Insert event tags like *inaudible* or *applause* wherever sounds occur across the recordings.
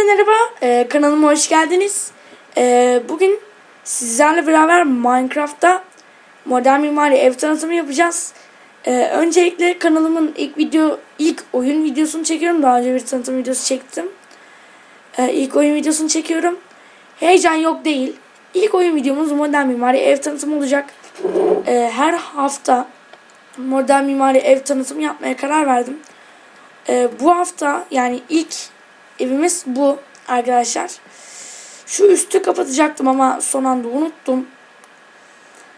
Herkese merhaba, ee, kanalıma hoş geldiniz. Ee, bugün sizlerle beraber Minecraft'ta modern mimari ev tanıtımı yapacağız. Ee, öncelikle kanalımın ilk video, ilk oyun videosunu çekiyorum. Daha önce bir tanıtım videosu çektim. Ee, ilk oyun videosunu çekiyorum. Heyecan yok değil. İlk oyun videomuz modern mimari ev tanıtımı olacak. Ee, her hafta modern mimari ev tanıtımı yapmaya karar verdim. Ee, bu hafta yani ilk evimiz bu arkadaşlar. Şu üstü kapatacaktım ama son anda unuttum.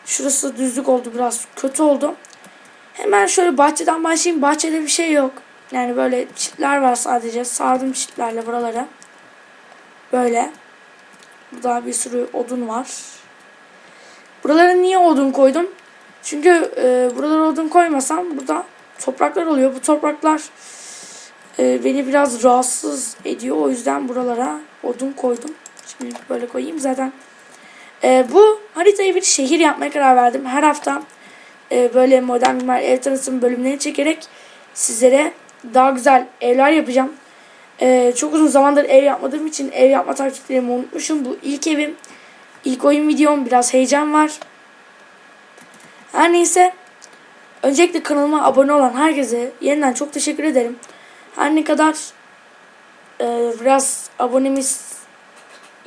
Şurası düzlük oldu biraz kötü oldu. Hemen şöyle bahçeden başlayayım. Bahçede bir şey yok. Yani böyle çitler var sadece. Sardım çitlerle buralara. Böyle. Burada bir sürü odun var. Buralara niye odun koydum? Çünkü e, buralara odun koymasam burada topraklar oluyor. Bu topraklar e, beni biraz rahatsız ediyor. O yüzden buralara odun koydum. Şimdi böyle koyayım zaten. E, bu haritayı bir şehir yapmaya karar verdim. Her hafta e, böyle modern mimar ev tanıtım bölümlerini çekerek sizlere daha güzel evler yapacağım. E, çok uzun zamandır ev yapmadığım için ev yapma taktiklerimi unutmuşum. Bu ilk evim. ilk oyun videom. Biraz heyecan var. Her neyse. Öncelikle kanalıma abone olan herkese yeniden çok teşekkür ederim. Her ne kadar e, biraz abonemiz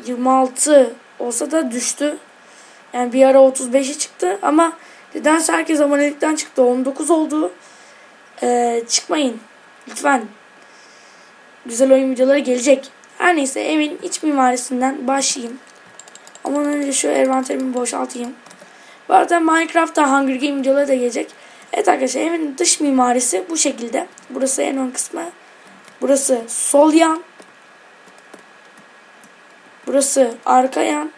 26 olsa da düştü. Yani bir ara 35'e çıktı ama nedense herkes abonelikten çıktı. 19 oldu. E, çıkmayın. Lütfen. Güzel oyun videoları gelecek. Her neyse evin iç mimarisinden başlayayım. Ama önce şu envanterimi boşaltayım. Bu arada Minecraft'ta Hunger Game videoları da gelecek. Evet arkadaşlar evin dış mimarisi bu şekilde. Burası en ön kısmı. Burası sol yan. Burası arka yan.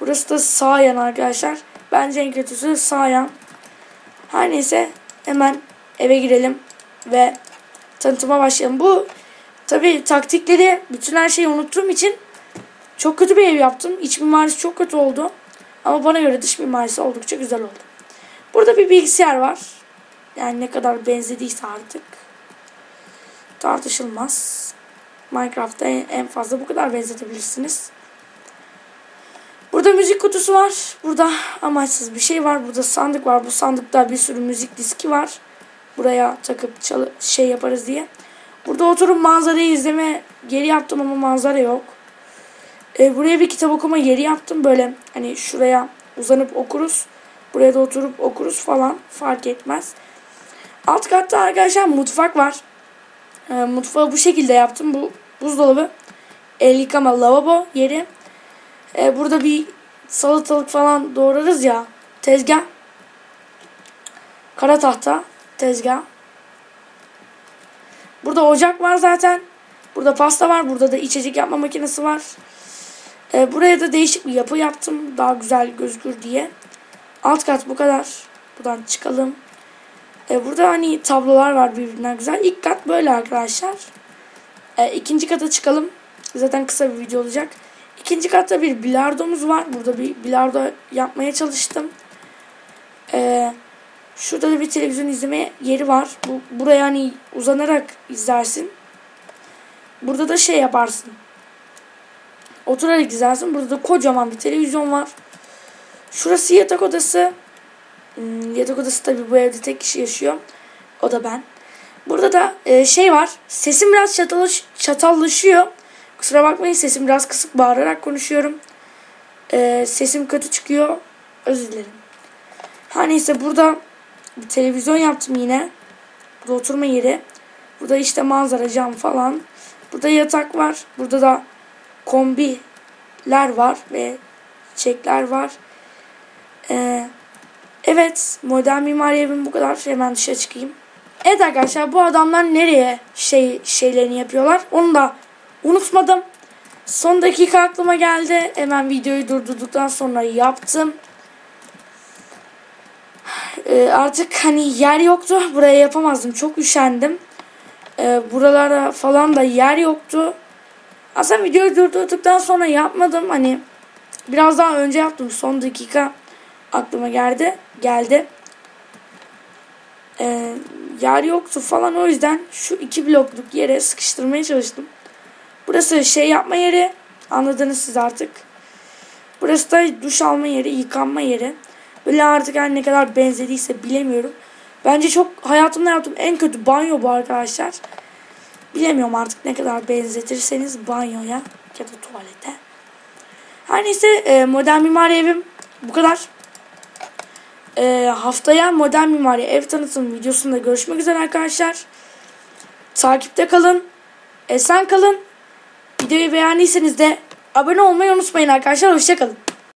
Burası da sağ yan arkadaşlar. Bence en kötüsü sağ yan. Her neyse hemen eve girelim ve tanıtıma başlayalım. Bu tabi taktikleri bütün her şeyi unuttuğum için çok kötü bir ev yaptım. İç mimarisi çok kötü oldu. Ama bana göre dış mimarisi oldukça güzel oldu. Burada bir bilgisayar var. Yani ne kadar benzediyse artık. Tartışılmaz. Minecraft'ta en fazla bu kadar benzetebilirsiniz. Burada müzik kutusu var. Burada amaçsız bir şey var. Burada sandık var. Bu sandıkta bir sürü müzik diski var. Buraya takıp çalı şey yaparız diye. Burada oturup manzarayı izleme geri yaptım ama manzara yok. Ee, buraya bir kitap okuma yeri yaptım. Böyle hani şuraya uzanıp okuruz. Buraya da oturup okuruz falan. Fark etmez. Alt katta arkadaşlar mutfak var. E, mutfağı bu şekilde yaptım. Bu buzdolabı. El yıkama lavabo yeri. E, burada bir salatalık falan doğrarız ya. Tezgah. Kara tahta. Tezgah. Burada ocak var zaten. Burada pasta var. Burada da içecek yapma makinesi var. E, buraya da değişik bir yapı yaptım. Daha güzel gözükür diye. Alt kat bu kadar. Buradan çıkalım. E, burada hani tablolar var birbirinden güzel. İlk kat böyle arkadaşlar. E, ikinci kata çıkalım. Zaten kısa bir video olacak. İkinci katta bir bilardomuz var. Burada bir bilardo yapmaya çalıştım. E, şurada da bir televizyon izleme yeri var. Bu, buraya hani uzanarak izlersin. Burada da şey yaparsın. Oturarak izlersin. Burada da kocaman bir televizyon var. Şurası yatak odası. Hmm, yatak odası tabii bu evde tek kişi yaşıyor. O da ben. Burada da e, şey var. Sesim biraz çatallaş, çatallaşıyor. Kusura bakmayın sesim biraz kısık bağırarak konuşuyorum. E, sesim kötü çıkıyor. Özür dilerim. Her neyse burada bir televizyon yaptım yine. Burada oturma yeri. Burada işte manzara cam falan. Burada yatak var. Burada da kombiler var ve çiçekler var. Ee, evet modern mimari evim bu kadar. Hemen dışarı çıkayım. Evet arkadaşlar bu adamlar nereye şey şeylerini yapıyorlar. Onu da unutmadım. Son dakika aklıma geldi. Hemen videoyu durdurduktan sonra yaptım. Ee, artık hani yer yoktu. *laughs* Buraya yapamazdım. Çok üşendim. Ee, buralara falan da yer yoktu. Aslında videoyu durdurduktan sonra yapmadım. Hani biraz daha önce yaptım. Son dakika aklıma geldi. Geldi. Ee, yer yoktu falan o yüzden şu iki blokluk yere sıkıştırmaya çalıştım. Burası şey yapma yeri. Anladınız siz artık. Burası da duş alma yeri, yıkanma yeri. Böyle artık her ne kadar benzediyse bilemiyorum. Bence çok hayatımda yaptığım en kötü banyo bu arkadaşlar. Bilemiyorum artık ne kadar benzetirseniz banyoya ya da tuvalete. Her neyse e, modern mimari evim bu kadar. E, haftaya modern mimari ev tanıtım videosunda görüşmek üzere arkadaşlar. Takipte kalın. Esen kalın. Videoyu beğendiyseniz de abone olmayı unutmayın arkadaşlar. Hoşçakalın.